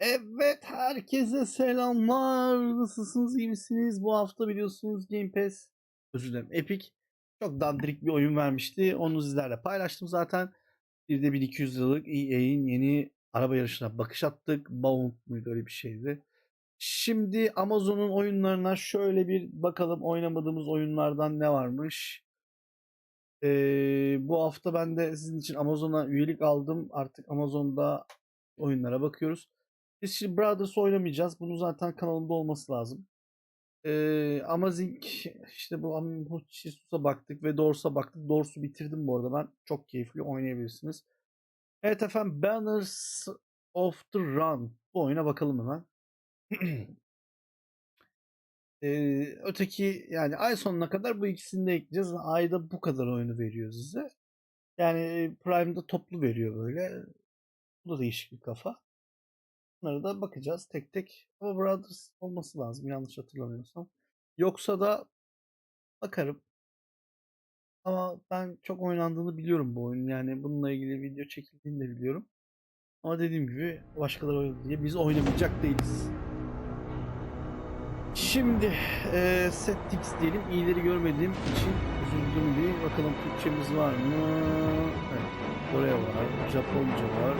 Evet, herkese selamlar. Nasılsınız, iyi misiniz? Bu hafta biliyorsunuz Game Pass, özür dilerim, Epic çok dandirik bir oyun vermişti. Onu sizlerle paylaştım zaten. Bir de 1200 liralık EA'in yeni araba yarışına bakış attık. Bound muydu öyle bir şeydi. Şimdi Amazon'un oyunlarına şöyle bir bakalım oynamadığımız oyunlardan ne varmış. Ee, bu hafta ben de sizin için Amazon'a üyelik aldım. Artık Amazon'da oyunlara bakıyoruz. Biz şimdi Brothers oynamayacağız. Bunun zaten kanalımda olması lazım. Ee, Amazing işte bu Amazing'a baktık ve Doors'a baktık. Doors'u bitirdim bu arada ben. Çok keyifli oynayabilirsiniz. Evet efendim Banners of the Run. Bu oyuna bakalım hemen. Ee, öteki yani ay sonuna kadar bu ikisini de ekleyeceğiz. Ayda bu kadar oyunu veriyor size. Yani Prime'da toplu veriyor böyle. Bu da değişik bir kafa. Bunlara da bakacağız tek tek. Ama Brothers olması lazım yanlış hatırlamıyorsam. Yoksa da bakarım. Ama ben çok oynandığını biliyorum bu oyunun. Yani bununla ilgili video çekildiğini de biliyorum. Ama dediğim gibi başkaları oynadı diye biz oynamayacak değiliz. Şimdi e, settings diyelim. İyileri görmediğim için üzüldüm bir. Bakalım Türkçemiz var mı? Evet. Kore var. Japonca var.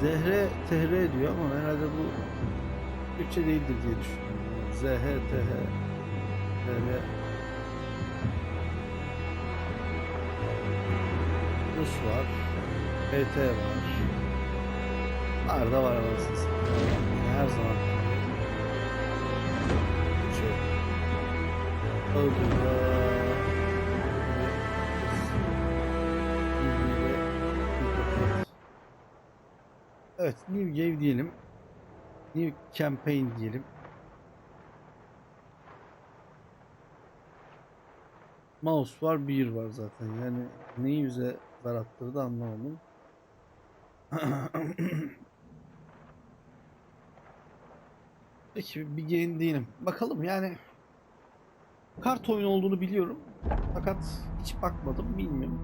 Zehre tehre diyor ama herhalde bu Türkçe değildir diye düşünüyorum. ZH TH TR Rus var. PT var. Var anasını satayım. Yani her zaman şey Evet, New Game diyelim. New Campaign diyelim. Mouse var, bir var zaten. Yani neyi bize zar attırdı anlamadım. Peki bir game değilim. Bakalım yani kart oyunu olduğunu biliyorum. Fakat hiç bakmadım, bilmiyorum.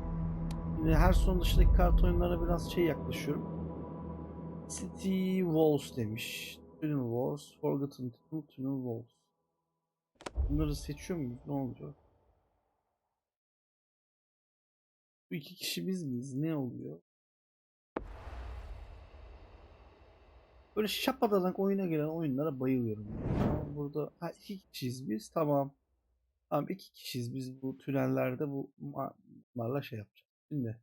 Her son dışındaki kart oyunlarına biraz şey yaklaşıyorum. City Walls demiş. Tunnel Wars, Forgotten Tunnel, Tunnel Walls. Bunları seçiyor muyuz? Ne oluyor? Bu iki kişi biz miyiz? Ne oluyor? Böyle şapadanak oyuna gelen oyunlara bayılıyorum. Ama burada ha, iki kişiyiz biz. Tamam. Tamam iki kişiyiz biz bu tünellerde bu bunlarla şey yapacağız. Şimdi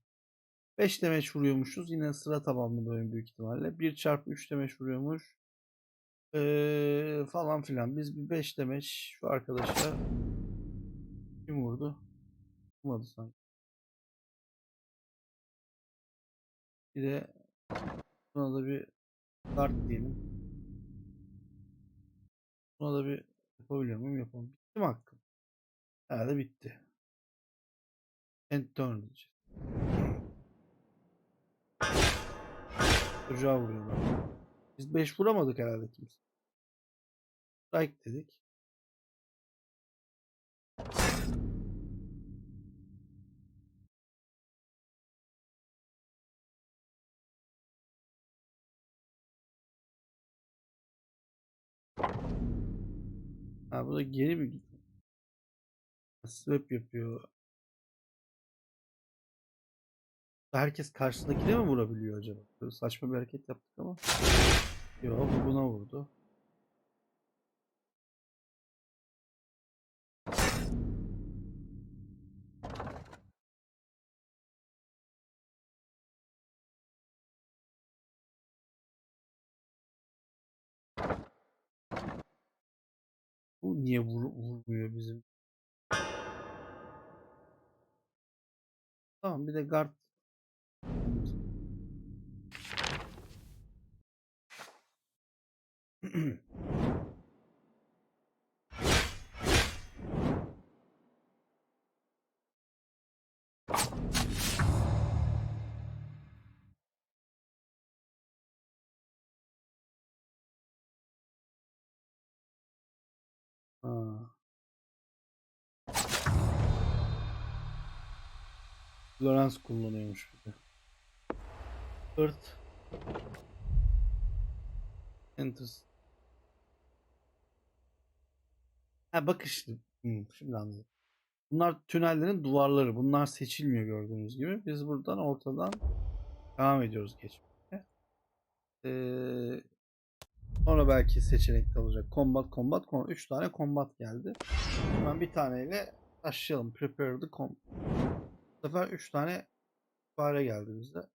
5 demeç vuruyormuşuz. Yine sıra tabanlı oyun büyük ihtimalle. 1 çarpı 3 demeç vuruyormuş. Ee, falan filan. Biz bir 5 demeç şu arkadaşa kim vurdu? Vurmadı sanki. Bir de buna da bir dart diyelim. Buna da bir yapabiliyor muyum? Yapalım. Bitti mi hakkım? Herhalde bitti. End turn diyeceğiz. Çocuğa vuruyorlar. Biz 5 vuramadık herhalde kimse. Strike dedik. Ha bu da geri mi gidiyor? Swap yapıyor. Herkes karşıdakine mi vurabiliyor acaba? Böyle saçma bir hareket yaptık ama. Bu buna vurdu. Bu niye vur, vurmuyor bizim? Tamam bir de guard Florence kullanıyormuş bir de. Hırt. Enter. Ha bak işte. Hmm, şimdi anladım. Bunlar tünellerin duvarları. Bunlar seçilmiyor gördüğünüz gibi. Biz buradan ortadan devam ediyoruz geçmeye. Ee, sonra belki seçenek kalacak. Combat, combat, combat. 3 tane combat geldi. Hemen bir taneyle başlayalım. Prepare the combat. Bu sefer 3 tane fare geldi bize.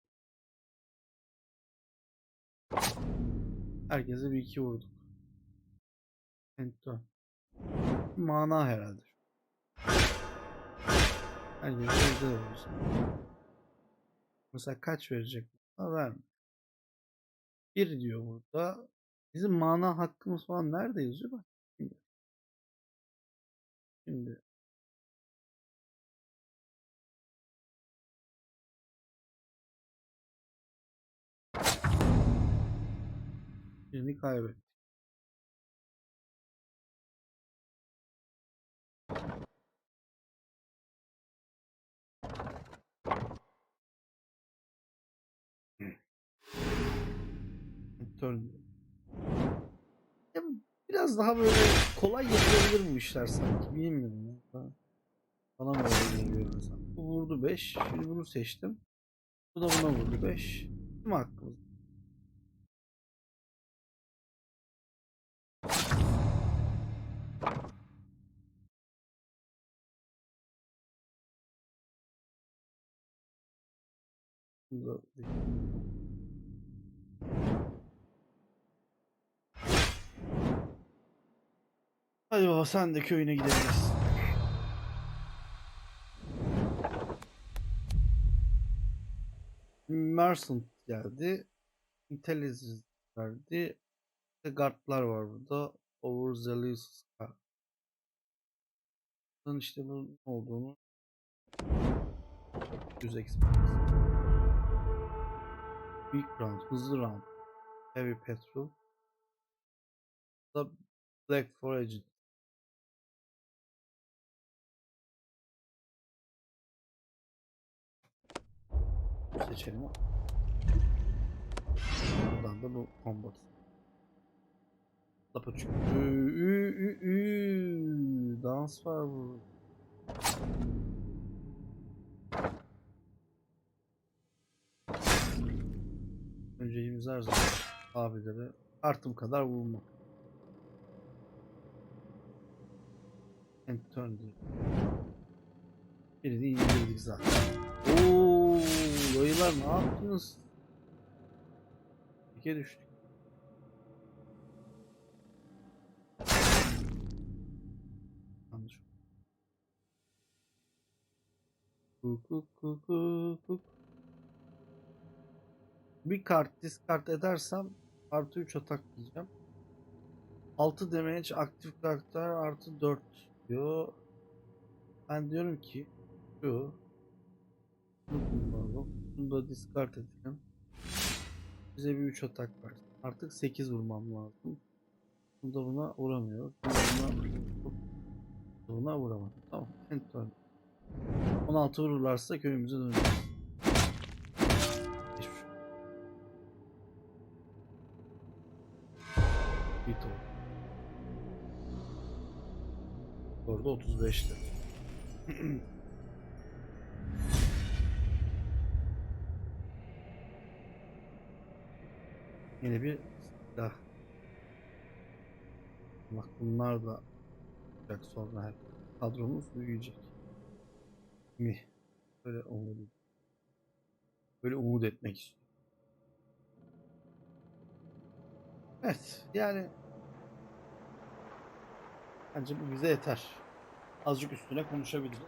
Herkese bir iki vurduk. Enter. Mana herhalde. Herkese bir vururuz. Mesela kaç verecek? Ha, vermiyor. Bir diyor burada. Bizim mana hakkımız falan nerede yazıyor bak. Şimdi. Birini kaybettik. Turn. Ya biraz daha böyle kolay yapılabilir mi işler sanki bilmiyorum ya. Bana- Bana mı öyle. Bu vurdu 5. Şimdi bunu seçtim. Bu da buna vurdu 5. Kim hakkımız? Bu Hadi baba sen de köyüne gidebilirsin. Merchant geldi. Intelligence verdi. İşte guardlar var burada. Overzealous. Bunun işte bu ne olduğunu 100 experience. Big round, hızlı round. Heavy petrol. Da Black Foraged. Seçelim. Buradan da bu combat. Lapaçuk. Ü, ü, ü, ü. Dans var bu. Önceliğimiz her zaman abilere artım kadar vurmak. And turn. Birini indirdik zaten. Oo, dayılar ne yaptınız? İkiye düştük. Yanlış. Kuk kuk kuk. Bir kart discard edersem artı 3 atak diyeceğim. 6 damage aktif karakter artı 4 diyor. Ben diyorum ki şu bunu da discard edelim. Bize bir 3 atak var. Artık 8 vurmam lazım. Bunu da buna vuramıyoruz. Bunu da buna, buna vuramadım. Tamam. Enter. 16 vururlarsa köyümüze döneceğiz. Oldu. Orada 35'ti. Yine bir silah. Bak bunlar da olacak sonra hep. Kadromuz büyüyecek. Mi? Böyle umut Böyle umut etmek istiyorum. Evet yani bence bu bize yeter. Azıcık üstüne konuşabiliriz.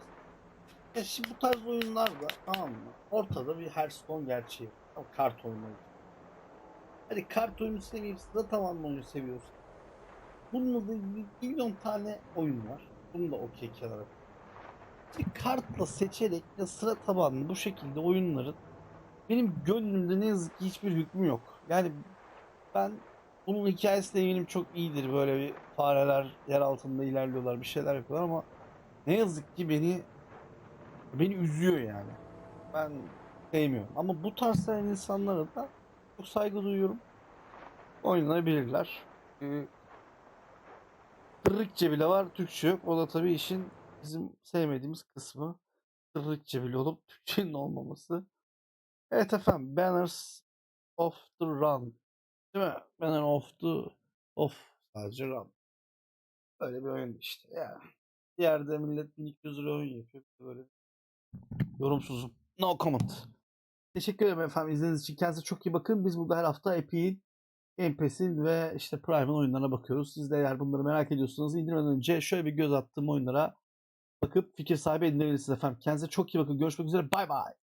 Ya şimdi bu tarz oyunlarda tamam mı? Ortada bir Hearthstone gerçeği. kart oyunu. Hadi kart oyunu seviyorsun da tamam oyunu seviyorsun. Bununla da milyon tane oyun var. Bunu da okey kenara. İşte kartla seçerek ya sıra tabanlı bu şekilde oyunların benim gönlümde ne yazık ki hiçbir hükmü yok. Yani ben bunun hikayesi de eminim çok iyidir. Böyle bir fareler yer altında ilerliyorlar bir şeyler yapıyorlar ama ne yazık ki beni beni üzüyor yani. Ben sevmiyorum. Ama bu tarz insanlara da çok saygı duyuyorum. oynanabilirler. Ee, Tırrıkçe bile var, Türkçe yok. O da tabii işin bizim sevmediğimiz kısmı. Tırrıkçe bile olup Türkçenin olmaması. Evet efendim, Banners of the Run. Değil mi? Banner of the of sadece Run. Böyle bir oyun işte ya. Diğerde millet 1200 lira oyun yapıyor. Böyle yorumsuzum. No comment. Teşekkür ederim efendim izlediğiniz için. Kendinize çok iyi bakın. Biz burada her hafta Epic'in, Game Pass'in ve işte Prime'ın oyunlarına bakıyoruz. Siz de eğer bunları merak ediyorsanız indirmeden önce şöyle bir göz attığım oyunlara bakıp fikir sahibi edinebilirsiniz efendim. Kendinize çok iyi bakın. Görüşmek üzere. Bay bay.